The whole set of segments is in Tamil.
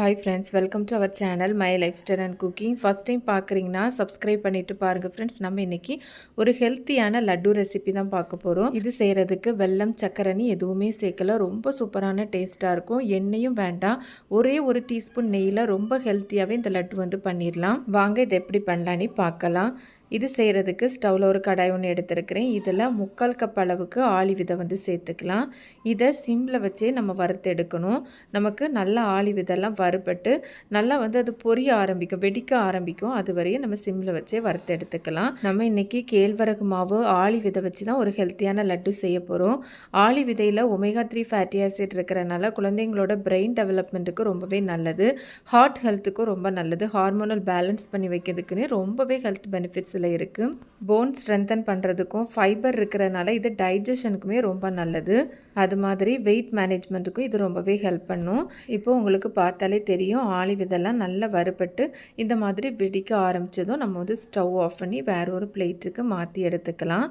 Hi friends welcome to our channel my life style and cooking first time பார்க்குறீங்கன்னா சப்ஸ்கிரைப் பண்ணிவிட்டு பாருங்கள் ஃப்ரெண்ட்ஸ் நம்ம இன்றைக்கி ஒரு ஹெல்த்தியான லட்டு ரெசிபி தான் பார்க்க போகிறோம் இது செய்கிறதுக்கு வெல்லம் சக்கரணி எதுவுமே சேர்க்கல. ரொம்ப சூப்பரான டேஸ்ட்டாக இருக்கும். எண்ணெயும் வேண்டாம். ஒரே ஒரு டீஸ்பூன் நெய்யில் ரொம்ப ஹெல்த்தியாகவே இந்த லட்டு வந்து பண்ணிடலாம் வாங்க இது எப்படி பண்ணலான்னு பார்க்கலாம். இது செய்கிறதுக்கு ஸ்டவ்வில் ஒரு கடாய் ஒன்று எடுத்துருக்கிறேன். இதில் முக்கால் கப் அளவுக்கு ஆளி விதை வந்து சேர்த்துக்கலாம். இதை சிம்மில் வச்சே நம்ம வறுத்து எடுக்கணும். நமக்கு நல்லா ஆளி விதெல்லாம் வறுபட்டு நல்லா வந்து அது பொரிய ஆரம்பிக்கும் வெடிக்க ஆரம்பிக்கும். அது வரையும் நம்ம சிம்மில் வச்சே வறுத்து எடுத்துக்கலாம். நம்ம இன்றைக்கி கேழ்வரகு மாவு ஆளி விதை வச்சு தான் ஒரு ஹெல்த்தியான லட்டு செய்ய போகிறோம் ஆளி விதையில் ஒமேகா த்ரீ ஃபேட்டி ஆசிட் இருக்கிறனால குழந்தைங்களோட பிரெயின் டெவலப்மெண்ட்டுக்கு ரொம்பவே நல்லது. ஹார்ட் ஹெல்த்துக்கும் ரொம்ப நல்லது. ஹார்மோனல் பேலன்ஸ் பண்ணி வைக்கிறதுக்குன்னே ரொம்பவே ஹெல்த் பெனிஃபிட்ஸ் இதில் இருக்குது போன் ஸ்ட்ரென்தன் பண்ணுறதுக்கும் ஃபைபர் இருக்கிறனால இது டைஜஷனுக்குமே ரொம்ப நல்லது. அது மாதிரி வெயிட் மேனேஜ்மெண்ட்டுக்கும் இது ரொம்பவே ஹெல்ப் பண்ணும். இப்போ உங்களுக்கு பார்த்தாலே தெரியும் ஆலிவ் இதெல்லாம் நல்லா வறுபட்டு இந்த மாதிரி வெடிக்க ஆரம்பித்ததும் நம்ம வந்து ஸ்டவ் ஆஃப் பண்ணி வேற ஒரு பிளேட்டுக்கு மாற்றி எடுத்துக்கலாம்.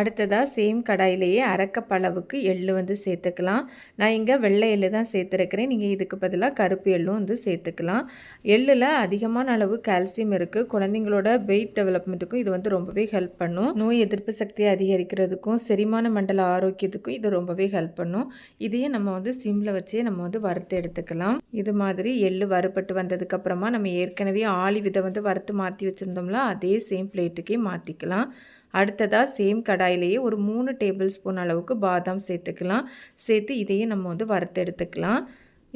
அடுத்ததாக சேம் கடாயிலேயே அரைக்கப் அளவுக்கு எள்ளு வந்து சேர்த்துக்கலாம். நான் இங்கே வெள்ளை எள்ளு தான் சேர்த்துருக்கிறேன். நீங்கள் இதுக்கு பதிலாக கருப்பு எள்ளும் வந்து சேர்த்துக்கலாம். எள்ளில் அதிகமான அளவு கால்சியம் இருக்குது குழந்தைங்களோட வெயிட் டெவலப்மெண்ட்டுக்கு பண்ணுறதுக்கும் இது வந்து ரொம்பவே ஹெல்ப் பண்ணும். நோய் எதிர்ப்பு சக்தியை அதிகரிக்கிறதுக்கும் செரிமான மண்டல ஆரோக்கியத்துக்கும் இது ரொம்பவே ஹெல்ப் பண்ணும். இதையே நம்ம வந்து சிம்மில் வச்சே நம்ம வந்து வறுத்து எடுத்துக்கலாம். இது மாதிரி எள்ளு வறுபட்டு வந்ததுக்கப்புறமா நம்ம ஏற்கனவே ஆளி விதை வந்து வறுத்து மாற்றி வச்சுருந்தோம்ல அதே சேம் பிளேட்டுக்கே மாற்றிக்கலாம் அடுத்ததாக சேம் கடாயிலேயே ஒரு மூணு டேபிள் ஸ்பூன் அளவுக்கு பாதாம் சேர்த்துக்கலாம். சேர்த்து இதையே நம்ம வந்து வறுத்து எடுத்துக்கலாம்.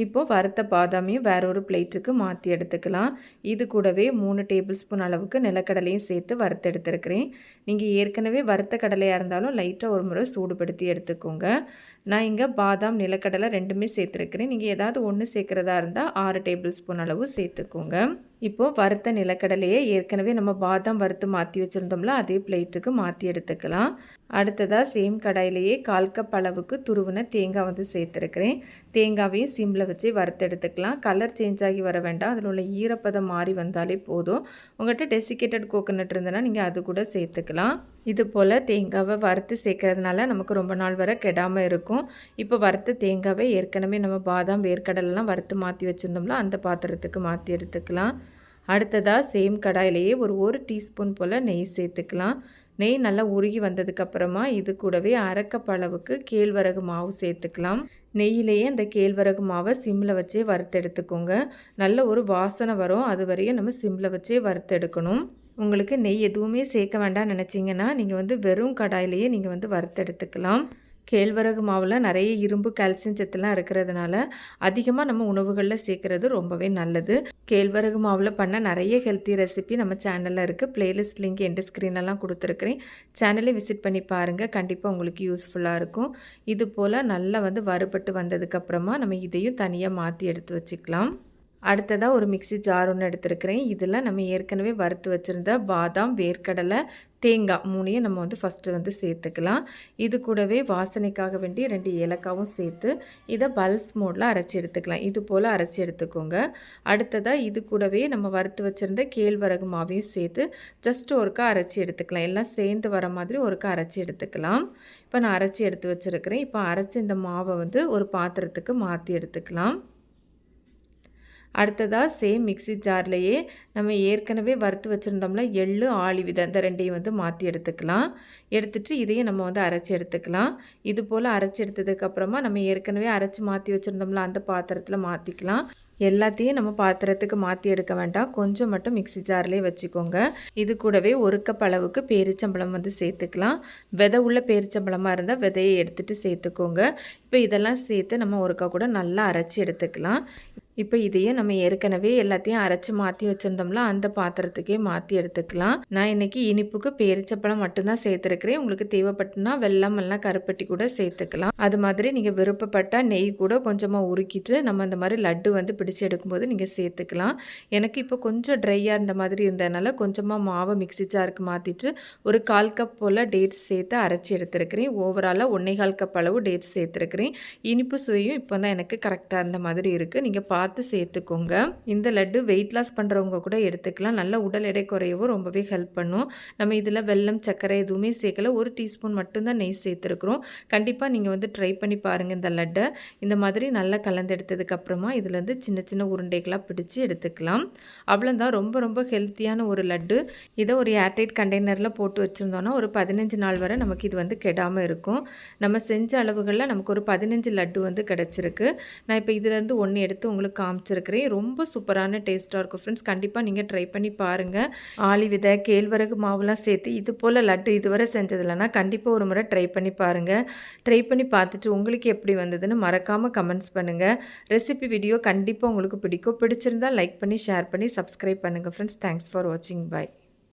இப்போது வறுத்த பாதாமையும் வேற ஒரு பிளேட்டுக்கு மாற்றி எடுத்துக்கலாம். இது கூடவே மூணு டேபிள் ஸ்பூன் அளவுக்கு நிலக்கடலையும் சேர்த்து வறுத்து எடுத்துருக்கிறேன். நீங்கள் ஏற்கனவே வறுத்த கடலையாக இருந்தாலும் லைட்டாக ஒரு முறை சூடுபடுத்தி எடுத்துக்கோங்க. நான் இங்கே பாதாம் நிலக்கடலை ரெண்டுமே சேர்த்துருக்கிறேன். நீங்கள் ஏதாவது ஒன்று சேர்க்குறதா இருந்தால் ஆறு டேபிள் ஸ்பூன் அளவு சேர்த்துக்கோங்க. இப்போது வறுத்த நிலக்கடலையே ஏற்கனவே நம்ம பாதாம் வறுத்து மாற்றி வச்சுருந்தோம்ல அதே பிளேட்டுக்கு மாற்றி எடுத்துக்கலாம். அடுத்ததாக சேம் கடாயிலேயே கால் கப் அளவுக்கு துருவின தேங்காய் வந்து சேர்த்துருக்கிறேன். தேங்காவையும் சிம்மில் வச்சு வறுத்து எடுத்துக்கலாம். கலர் சேஞ்ச் ஆகி வர வேண்டாம். அதில் உள்ள ஈரப்பதம் மாறி வந்தாலே போதும். உங்கள்கிட்ட டெசிகேட்டட் கோகோனட் இருந்ததுன்னா நீங்கள் அது கூட சேர்த்துக்கலாம். இது போல் தேங்காவை வறுத்து சேர்க்கறதுனால நமக்கு ரொம்ப நாள் வரை கெடாமல் இருக்கும். இப்போ வறுத்த தேங்காவை ஏற்கனவே நம்ம பாதாம் வேர்க்கடலாம் வறுத்து மாற்றி வச்சுருந்தோம்ல அந்த பாத்திரத்துக்கு மாற்றி எடுத்துக்கலாம். அடுத்ததாக சேம் கடாயிலேயே ஒரு ஒரு டீஸ்பூன் போல் நெய் சேர்த்துக்கலாம். நெய் நல்லா உருகி வந்ததுக்கப்புறமா இது கூடவே அரைக்கப் அளவுக்கு கேழ்வரகு மாவு சேர்த்துக்கலாம். நெய்யிலேயே அந்த கேழ்வரகு மாவை சிம்மில் வச்சே வறுத்தெடுத்துக்கோங்க. நல்ல ஒரு வாசனை வரும். அது வரையும் நம்ம சிம்மில் வச்சே வறுத்தெடுக்கணும். உங்களுக்கு நெய் எதுவுமே சேர்க்க வேண்டாம்னு நினச்சிங்கன்னா நீங்கள் வந்து வெறும் கடாயிலேயே நீங்கள் வந்து வறுத்தெடுத்துக்கலாம். கேழ்வரகு மாவில் நிறைய இரும்பு கால்சியம் சத்துலாம் இருக்கிறதுனால அதிகமாக நம்ம உணவுகளில் சேர்க்குறது ரொம்பவே நல்லது. கேழ்வரகு மாவில் பண்ண நிறைய ஹெல்த்தி ரெசிபி நம்ம சேனலில் இருக்குது பிளேலிஸ்ட் லிங்க் எந்த ஸ்க்ரீனெல்லாம் கொடுத்துருக்குறேன். சேனலை விசிட் பண்ணி பாருங்கள் கண்டிப்பாக உங்களுக்கு யூஸ்ஃபுல்லாக இருக்கும். இது போல் நல்லா வந்து வறுபட்டு வந்ததுக்கப்புறமா நம்ம இதையும் தனியாக மாற்றி எடுத்து வச்சுக்கலாம். அடுத்ததாக ஒரு மிக்சி ஜார் ஒன்று எடுத்துருக்கிறேன். இதில் நம்ம ஏற்கனவே வறுத்து வச்சுருந்த பாதாம் வேர்க்கடலை தேங்காய் மூணையும் நம்ம வந்து ஃபஸ்ட்டு வந்து சேர்த்துக்கலாம். இது கூடவே வாசனைக்காக வேண்டி ரெண்டு ஏலக்காவும் சேர்த்து இதை பல்ஸ் மோடில் அரைச்சி எடுத்துக்கலாம். இது போல் அரைச்சி எடுத்துக்கோங்க. அடுத்ததாக இது கூடவே நம்ம வறுத்து வச்சுருந்த கேழ்வரகு மாவையும் சேர்த்து ஜஸ்ட் ஒருக்கா அரைச்சி எடுத்துக்கலாம். எல்லாம் சேர்ந்து வர மாதிரி ஒருக்கா அரைச்சி எடுத்துக்கலாம். இப்போ நான் அரைச்சி எடுத்து வச்சுருக்கிறேன். இப்போ அரைச்சி இந்த மாவை வந்து ஒரு பாத்திரத்துக்கு மாற்றி எடுத்துக்கலாம். அடுத்ததாக சேம் மிக்சி ஜார்லேயே நம்ம ஏற்கனவே வறுத்து வச்சுருந்தோம்ல எள்ளு ஆளி விதை இந்த ரெண்டையும் வந்து மாற்றி எடுத்துக்கலாம். எடுத்துகிட்டு இதையும் நம்ம வந்து அரைச்சி எடுத்துக்கலாம். இது போல் அரைச்சி எடுத்ததுக்கப்புறமா நம்ம ஏற்கனவே அரைச்சி மாற்றி வச்சுருந்தோம்ல அந்த பாத்திரத்தில் மாற்றிக்கலாம் எல்லாத்தையும் நம்ம பாத்திரத்துக்கு மாற்றி எடுக்க வேண்டாம். கொஞ்சம் மட்டும் மிக்சி ஜார்லேயே வச்சுக்கோங்க. இது கூடவே ஒரு கப் அளவுக்கு பேரிச்சம்பழம் வந்து சேர்த்துக்கலாம். விதை உள்ள பேரிச்சம்பழமாக இருந்தால் விதையை எடுத்துகிட்டு சேர்த்துக்கோங்க. இப்போ இதெல்லாம் சேர்த்து நம்ம ஒருக்கா கூட நல்லா அரைச்சி எடுத்துக்கலாம். இப்போ இதையே நம்ம ஏற்கனவே எல்லாத்தையும் அரைச்சி மாற்றி வச்சுருந்தோம்ல அந்த பாத்திரத்துக்கே மாற்றி எடுத்துக்கலாம். நான் இன்றைக்கி இனிப்புக்கு பேரிச்சப்பழம் மட்டும்தான் சேர்த்துருக்கிறேன். உங்களுக்கு தேவைப்பட்டுனா வெள்ளம் எல்லாம் கருப்பட்டி கூட சேர்த்துக்கலாம். அது மாதிரி நீங்கள் விருப்பப்பட்டால் நெய் கூட கொஞ்சமாக உருக்கிட்டு நம்ம அந்த மாதிரி லட்டு வந்து பிடிச்சி எடுக்கும்போது நீங்கள் சேர்த்துக்கலாம். எனக்கு இப்போ கொஞ்சம் ட்ரையாக இருந்த மாதிரி இருந்ததுனால கொஞ்சமாக மாவை மிக்சி ஜாருக்கு மாற்றிட்டு ஒரு கால் கப் போல் டேட்ஸ் சேர்த்து அரைச்சி எடுத்துருக்கிறேன். ஓவராலாக ஒன்றே கால் கப் அளவு டேட்ஸ் சேர்த்துருக்கிறேன். இனிப்பு சுவையும் இப்போ தான் எனக்கு கரெக்டாக இருந்த மாதிரி இருக்குது நீங்கள் பா பார்த்து சேர்த்துக்கோங்க. இந்த லட்டு வெயிட் லாஸ் பண்ணுறவங்க கூட எடுத்துக்கலாம். நல்ல உடல் எடை குறையவும் ரொம்பவே ஹெல்ப் பண்ணும். நம்ம இதில் வெல்லம் சர்க்கரை எதுவுமே சேர்க்கல. ஒரு டீஸ்பூன் மட்டும்தான் நெய் சேர்த்துருக்குறோம். கண்டிப்பாக நீங்கள் வந்து ட்ரை பண்ணி பாருங்கள் இந்த லட்டை. இந்த மாதிரி நல்லா கலந்து எடுத்ததுக்கப்புறமா இதுலேருந்து சின்ன சின்ன உருண்டைகளாக பிடிச்சி எடுத்துக்கலாம். அவ்வளோதான் ரொம்ப ரொம்ப ஹெல்த்தியான ஒரு லட்டு. இதை ஒரு ஏர்டைட் கண்டெய்னரில் போட்டு வச்சுருந்தோன்னா ஒரு பதினஞ்சு நாள் வரை நமக்கு இது வந்து கெடாமல் இருக்கும். நம்ம செஞ்ச அளவுகளில் நமக்கு ஒரு பதினஞ்சு லட்டு வந்து கிடச்சிருக்கு. நான் இப்போ இதுலேருந்து ஒன்று எடுத்து உங்களுக்கு காமிச்சிருக்கிறேன். ரொம்ப சூப்பரான டேஸ்ட்டாக இருக்கும் ஃப்ரெண்ட்ஸ் கண்டிப்பாக நீங்கள் ட்ரை பண்ணி பாருங்கள் ஆளி விதை கேழ்வரகு மாவுலாம் சேர்த்து இது போல் லட்டு இதுவரை செஞ்சதில்லைனா கண்டிப்பாக ஒரு முறை ட்ரை பண்ணி பாருங்கள் ட்ரை பண்ணி பார்த்துட்டு உங்களுக்கு எப்படி வந்ததுன்னு மறக்காமல் கமெண்ட்ஸ் பண்ணுங்கள் ரெசிபி வீடியோ கண்டிப்பாக உங்களுக்கு பிடிக்கும். பிடிச்சிருந்தால் லைக் பண்ணி ஷேர் பண்ணி சப்ஸ்கிரைப் பண்ணுங்கள் ஃப்ரெண்ட்ஸ் தேங்க்ஸ் ஃபார் வாட்சிங் பாய்